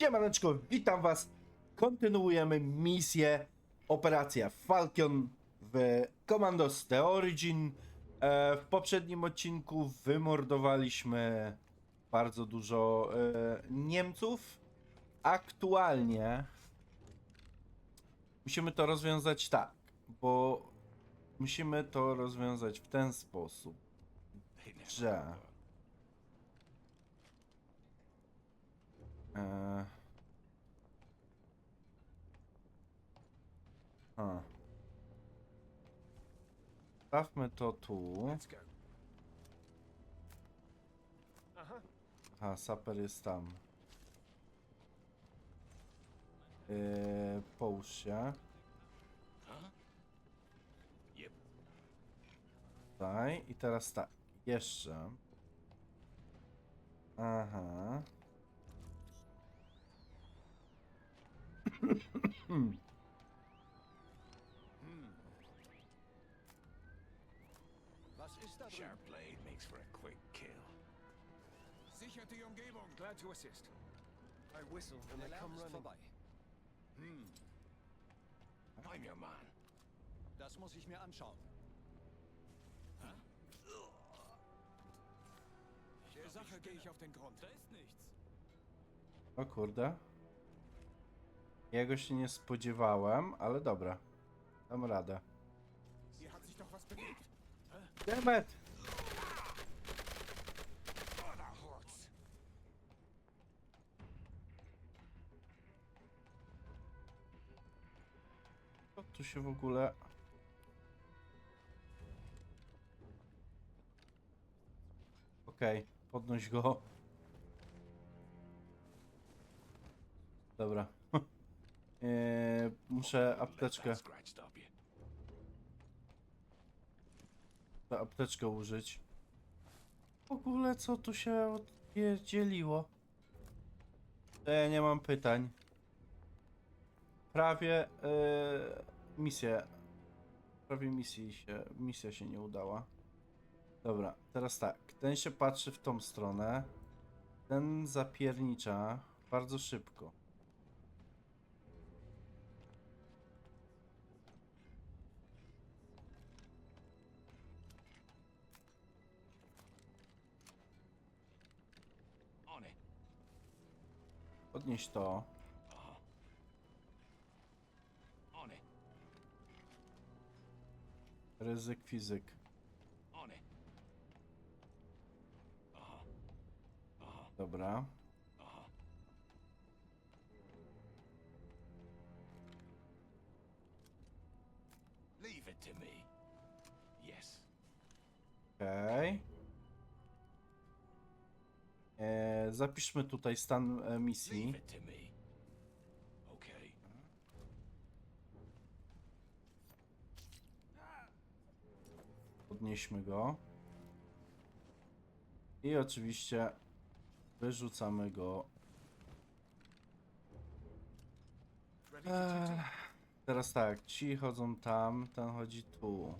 Siemaneczko, witam was. Kontynuujemy misję Operacja Falcon w Commandos The Origin. E, w poprzednim odcinku wymordowaliśmy bardzo dużo e, Niemców. Aktualnie musimy to rozwiązać tak, bo musimy to rozwiązać w ten sposób, że e, a. Stawmy to tu. Aha. Saper jest tam. Yy, połóż się. Tutaj. I teraz tak. Jeszcze. Aha. Was ist da drüben? Sharp blade makes for a quick kill. Sichert die Umgebung. Glad to assist. I whistle and Lärm come ist running. vorbei. I'm your man. Das muss ich mir anschauen. Der Sache gehe ich auf den Grund. Da ist nichts. O kurde. Jego się nie spodziewałem, ale dobra. Dam radę. Demet! Co tu się w ogóle... Okej, podnoś go. Dobra. Eee, muszę apteczkę, you. apteczkę użyć. W ogóle co tu się odpierdzieliło? To ja nie mam pytań. Prawie eee, misję. Prawie misji się, misja się nie udała. Dobra, teraz tak. Ten się patrzy w tą stronę. Ten zapiernicza bardzo szybko. Podnieś to. Ryzyk fizyk. Dobra. Zapiszmy tutaj stan e, misji. Podnieśmy go. I oczywiście wyrzucamy go. Eee, teraz tak, ci chodzą tam, ten chodzi tu.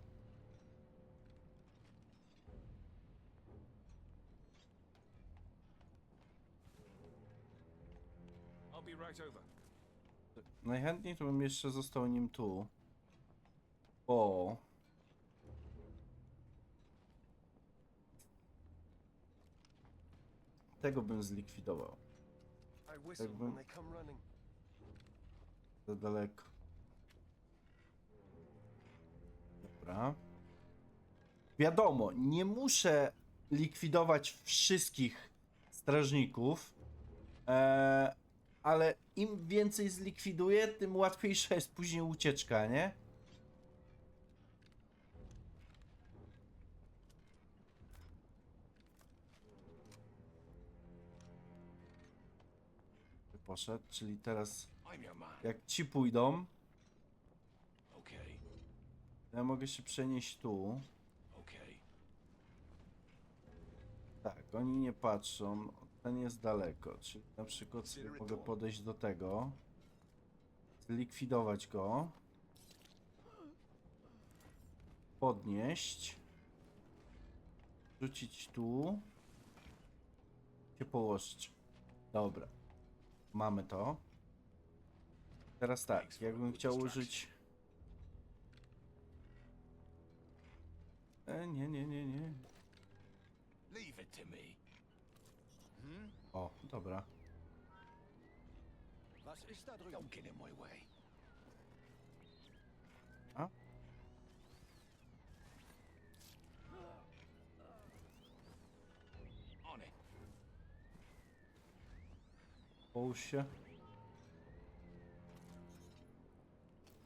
Najchętniej to bym jeszcze został nim tu. O. Tego bym zlikwidował. I whistle Jakby- when they come running. Za daleko. Dobra. Wiadomo, nie muszę likwidować wszystkich strażników, e, ale im więcej zlikwiduję, tym łatwiejsza jest później ucieczka, nie? Poszedł, czyli teraz jak ci pójdą, ja mogę się przenieść tu. Tak, oni nie patrzą. Ten jest daleko, czyli na przykład sobie mogę podejść do tego, zlikwidować go, podnieść, rzucić tu, się położyć. Dobra. mamy to. Teraz tak, jakbym chciał użyć... E, nie, nie, nie, nie. Leave it to me. Dobra. Was ist da drüben? Don't get in my way. A? On it. Połóż się.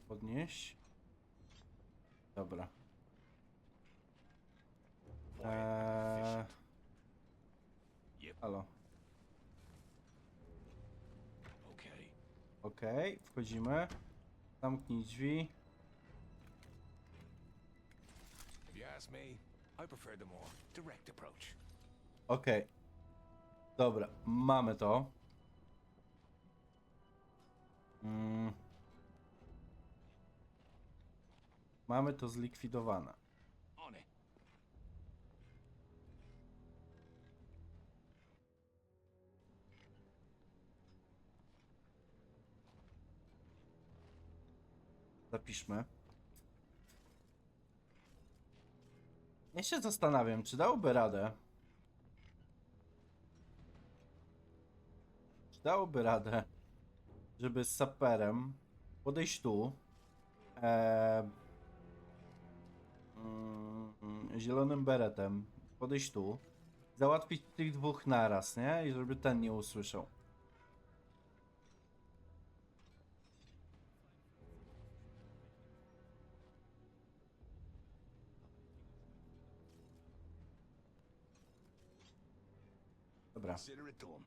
Podnieść. Dobra. Eee, halo. Okay. Okej, wchodzimy. Zamknij drzwi. Okej. Dobra, mamy to. Mm. Mamy to zlikwidowane. Zapiszmy. Ja się zastanawiam, czy dałoby radę. Czy dałoby radę, żeby z saperem podejść tu. E, mm, zielonym beretem podejść tu. Załatwić tych dwóch naraz, nie? I żeby ten nie usłyszał. Dobra.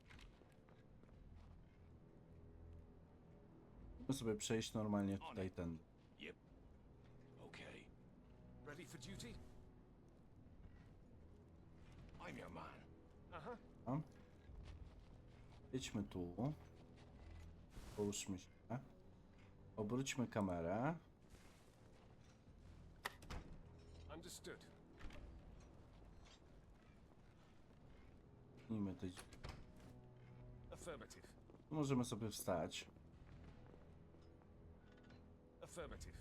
Musimy sobie przejść normalnie tutaj ten. Okay. Ready for duty? I'm your man. Uh-huh. A? Jedźmy tu. Połóżmy się. Obróćmy kamerę. Understood. Pchnijmy te. Affirmative. Możemy sobie wstać. Affirmative.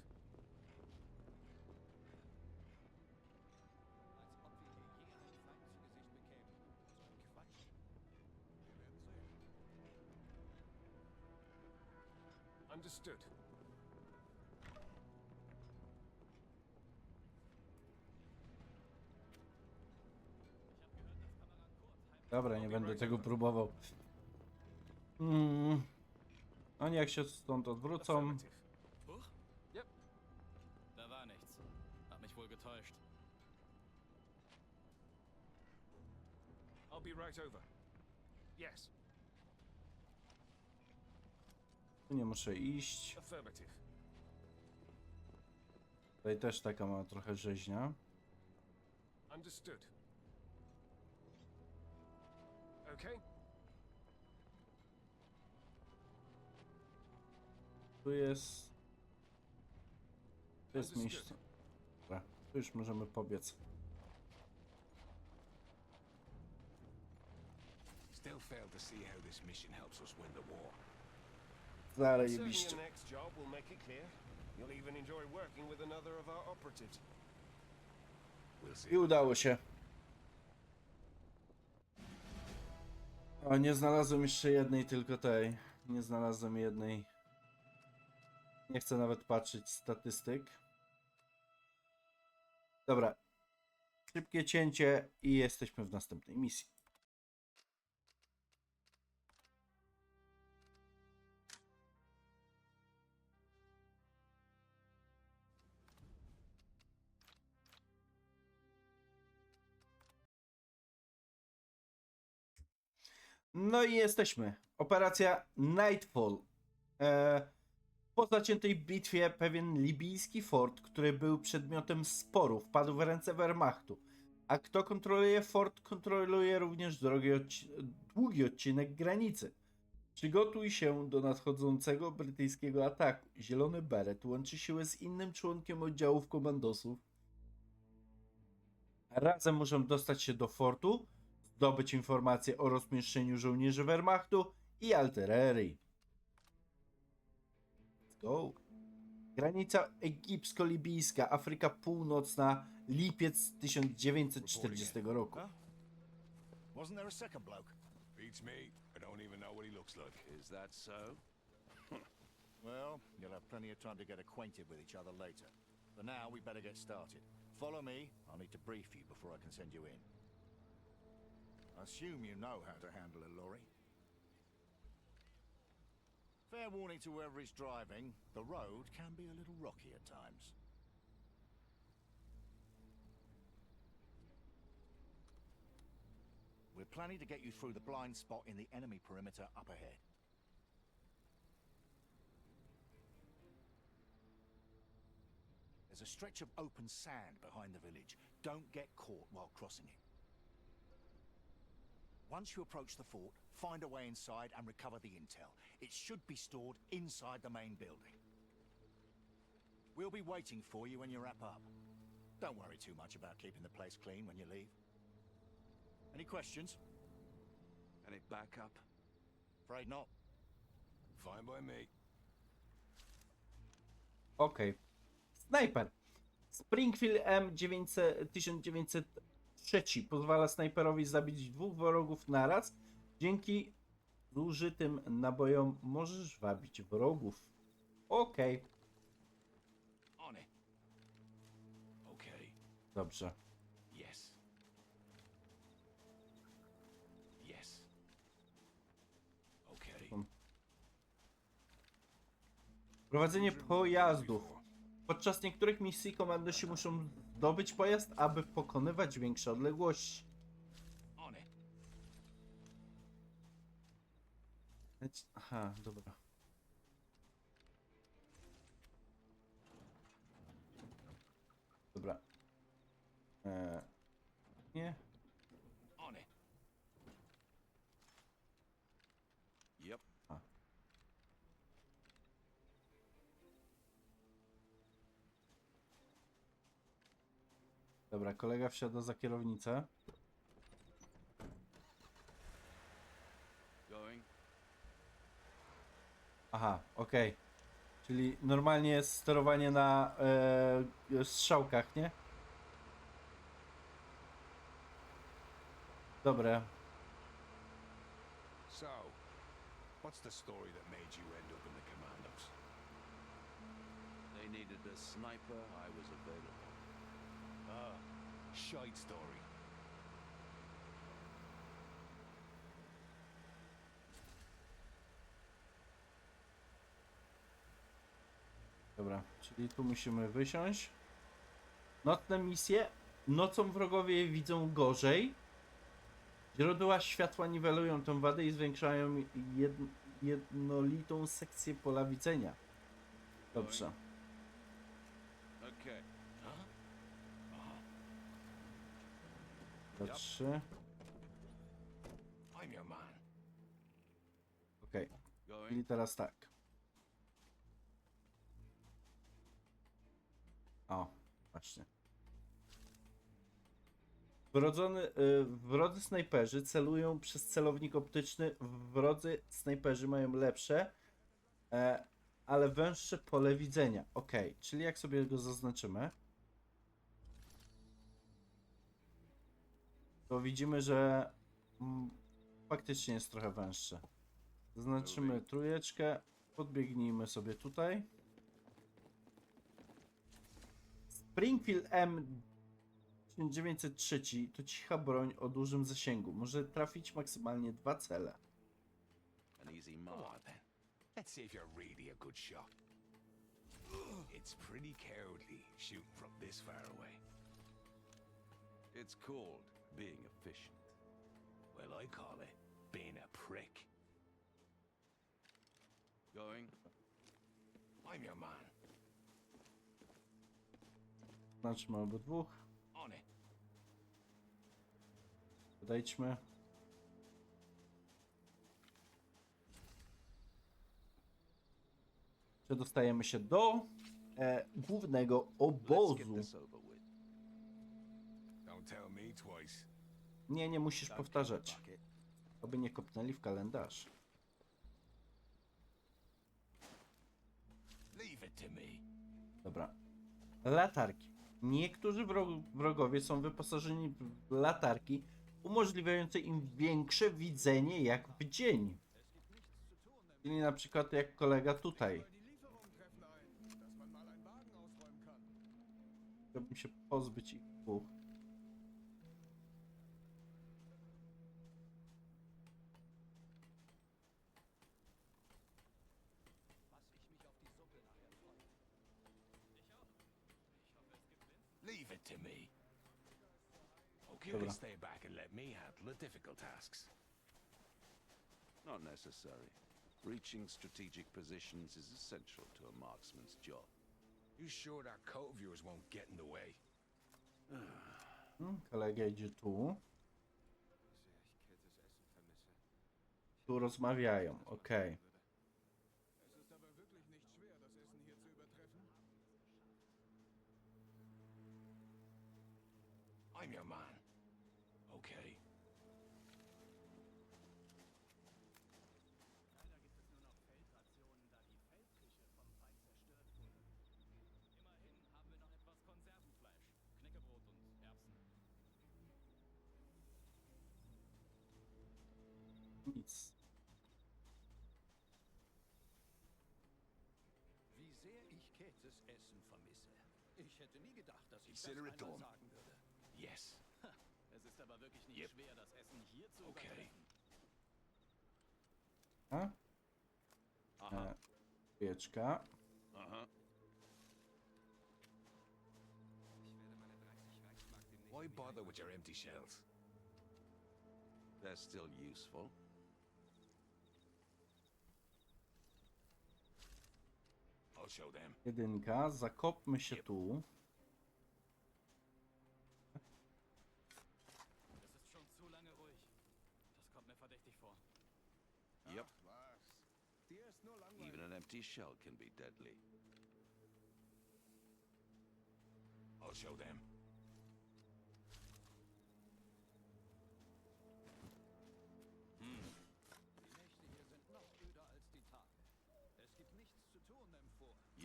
Understood. Dobra, nie będę tego próbował. Mm. Oni jak się stąd odwrócą. I'll be right over. Yes. Nie muszę iść. Tutaj też taka ma trochę rzeźnia. Understood. Okay. Tu jest. Tu jest miejsce. Dobra, tu już możemy pobiec. Still fail to see how this mission helps us win the war. Certainly Zajebiście. your next job will make it clear. You'll even enjoy working with another of our operatives. We'll see. I udało się. O, nie znalazłem jeszcze jednej, tylko tej. Nie znalazłem jednej. Nie chcę nawet patrzeć statystyk. Dobra. Szybkie cięcie i jesteśmy w następnej misji. No i jesteśmy. Operacja Nightfall. E, po zaciętej bitwie pewien libijski fort, który był przedmiotem sporu, wpadł w ręce Wehrmachtu. A kto kontroluje fort, kontroluje również drogi odci- długi odcinek granicy. Przygotuj się do nadchodzącego brytyjskiego ataku. Zielony Beret łączy siły z innym członkiem oddziałów komandosów. Razem muszą dostać się do fortu, zdobyć informacje o rozmieszczeniu żołnierzy Wehrmachtu i artylerii. Let's go. Granica egipsko-libijska, Afryka Północna, lipiec 1940 roku. Huh? Wasn't there a second bloke? Beats me. I don't even know what he looks like. Is that so? Well, you'll have plenty of time to get acquainted with each other later. For now, we better get started. Follow me. I'll need to brief you before I can send you in. Assume you know how to handle a lorry. Fair warning to whoever is driving, the road can be a little rocky at times. We're planning to get you through the blind spot in the enemy perimeter up ahead. There's a stretch of open sand behind the village. Don't get caught while crossing it. Once you approach the fort, find a way inside and recover the intel. It should be stored inside the main building. We'll be waiting for you when you wrap up. Don't worry too much about keeping the place clean when you leave. Any questions? Any backup? Afraid not. Fine by me. Okej. Snajper. Springfield M900 1903 pozwala snajperowi zabić dwóch wrogów naraz. Dzięki zużytym nabojom możesz wabić wrogów. Okej, On it. Okay. dobrze. Yes. Yes. Okay. Prowadzenie pojazdów. Podczas niektórych misji komandosi muszą zdobyć pojazd, aby pokonywać większe odległości. Aha. Dobra. Dobra, kolega wsiada za kierownicę. Going. Aha, okej. Czyli normalnie jest sterowanie na e, strzałkach, nie? Dobre. So, what's the story that made you end up in the commandos? They needed a sniper. I was available. Ah, shite story. Dobra, czyli tu musimy wysiąść. Nocne misje. Nocą wrogowie widzą gorzej. Źródła światła niwelują tę wadę i zwiększają jed jednolitą sekcję pola widzenia. Dobrze. Okay. Do trzy. Okej. Going. Czyli teraz tak. O, właśnie. Wrodzony, y, wrodzy snajperzy celują przez celownik optyczny. Wrodzy snajperzy mają lepsze, e, ale węższe pole widzenia. Ok, czyli jak sobie go zaznaczymy, to widzimy, że mm, faktycznie jest trochę węższy. Zaznaczymy trójeczkę, podbiegnijmy sobie tutaj. Springfield M 1903 to cicha broń o dużym zasięgu. Może trafić maksymalnie dwa cele. An easy mark. then. Let's see if you're really a good shot. It's pretty cowardly shooting from this far away. It's called being efficient. Well, I call it being a prick. Going. I'm your man. Znaczmy obydwóch. On it. Podejdźmy. Przedostajemy się do e, głównego obozu. Nie, nie musisz powtarzać. Oby nie kopnęli w kalendarz. Dobra. Latarki. Niektórzy wrogowie są wyposażeni w latarki umożliwiające im większe widzenie jak w dzień. Czyli na przykład jak kolega tutaj. Chciałbym się pozbyć ich dwóch. Leave it to me. Okay, Dobra. stay back and let me handle the difficult tasks. Not necessary. Reaching strategic positions is essential to a marksman's job. You sure that coat of yours won't get in the way? Hmm, Kolega idzie tu. Tu rozmawiają, okej. Nic. Wie sehr ich Käthes Essen vermisse. Ich hätte nie gedacht, dass ich Consider it einmal sagen würde. Yes. Es ist aber wirklich nicht Yep. schwer, das Essen hier zu Okay. übertreffen. A? Aha. E, Pieczka. Uh-huh. Why bother with your empty shells? They're still useful. Jedynka. Zakopmy się tu. Yep. Even an empty shell can be deadly. I'll show them.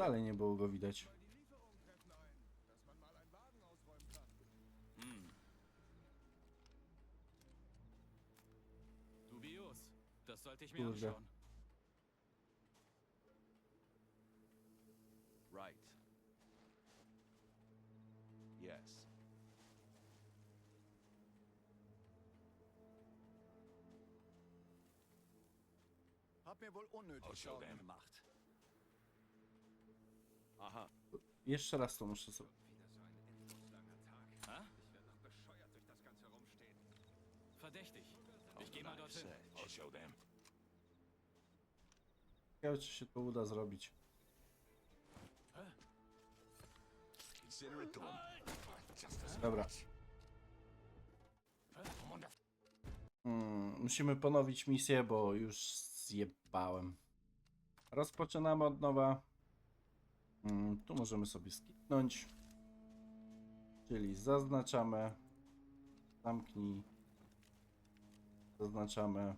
Dalej nie było go widać. Hm. Dubios. Das sollte ich mir Kurde. anschauen. Right. Yes. Hab mir wohl unnötig Sorgen gemacht. Jeszcze raz to muszę sobie. Ha? Verdächtig. Ich mal dorthin. I'll them. Ciekawe, czy się to uda zrobić. Dobra. I'm on the Mm, musimy ponowić misję, bo już zjebałem. Rozpoczynamy od nowa. Mm, tu możemy sobie skipnąć. Czyli zaznaczamy. Zamknij. Zaznaczamy.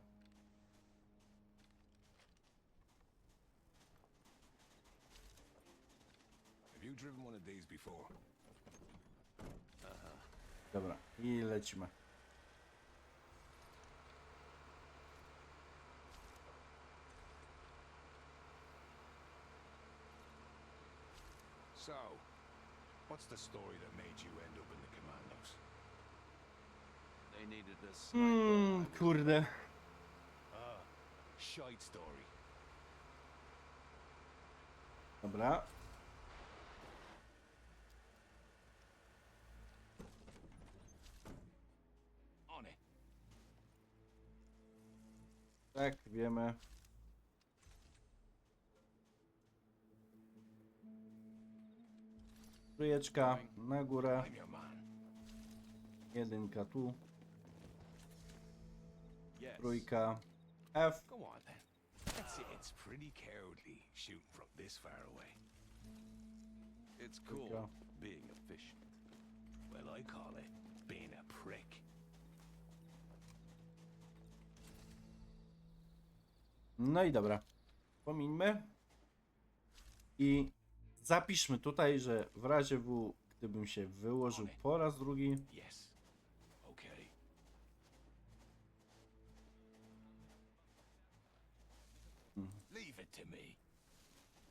Dobra, i lecimy. What's the story that made you end up in the commandos? They needed a. Hmm, kurde. Ah, shite story. Dobra. On it. Tak, wiemy. Trójeczka na górę. Jedynka tu. Trójka. F. Go. It's, cool being efficient. Well, I call it being a prick. No i dobra. Pomińmy. I Zapiszmy tutaj, że w razie W, gdybym się wyłożył po raz drugi, Yes. Okay. Leave it to me.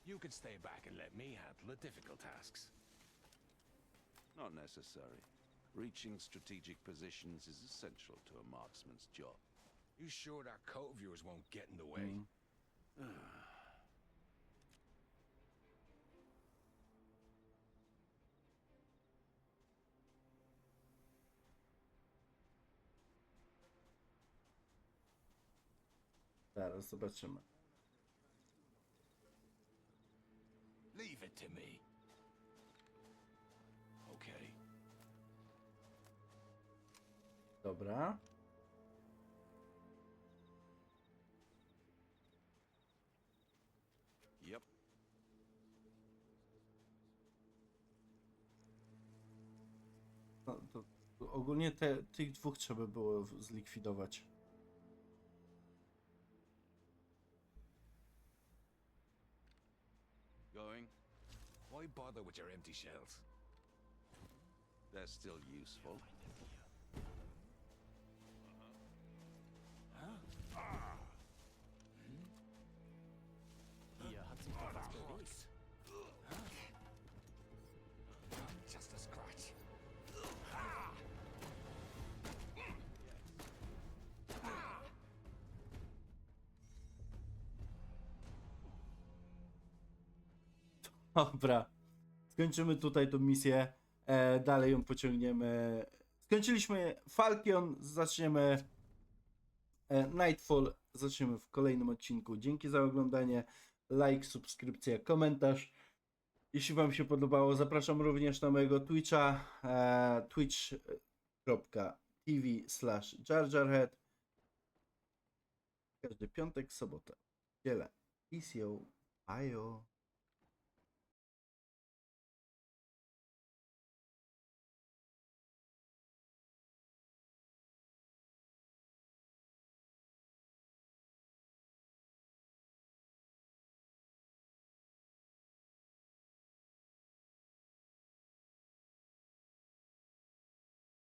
You can stay back and let me handle the difficult tasks. Not necessary. Reaching strategic positions is essential to a marksman's job. You sure that coat of yours won't get in the way? Zaraz zobaczymy. Leave it to me. Okay. Dobra. Yep. No, to, to ogólnie te, tych dwóch trzeba było zlikwidować. Why bother with your empty shells? They're still useful. Dobra. Skończymy tutaj tą misję. E, dalej ją pociągniemy. Skończyliśmy Falcon, zaczniemy e, Nightfall. Zaczniemy w kolejnym odcinku. Dzięki za oglądanie. Like, subskrypcja, komentarz. Jeśli Wam się podobało, zapraszam również na mojego Twitcha e, twitch.tv slash jarjarhead każdy piątek, sobotę, niedzielę. Peace yo, yo.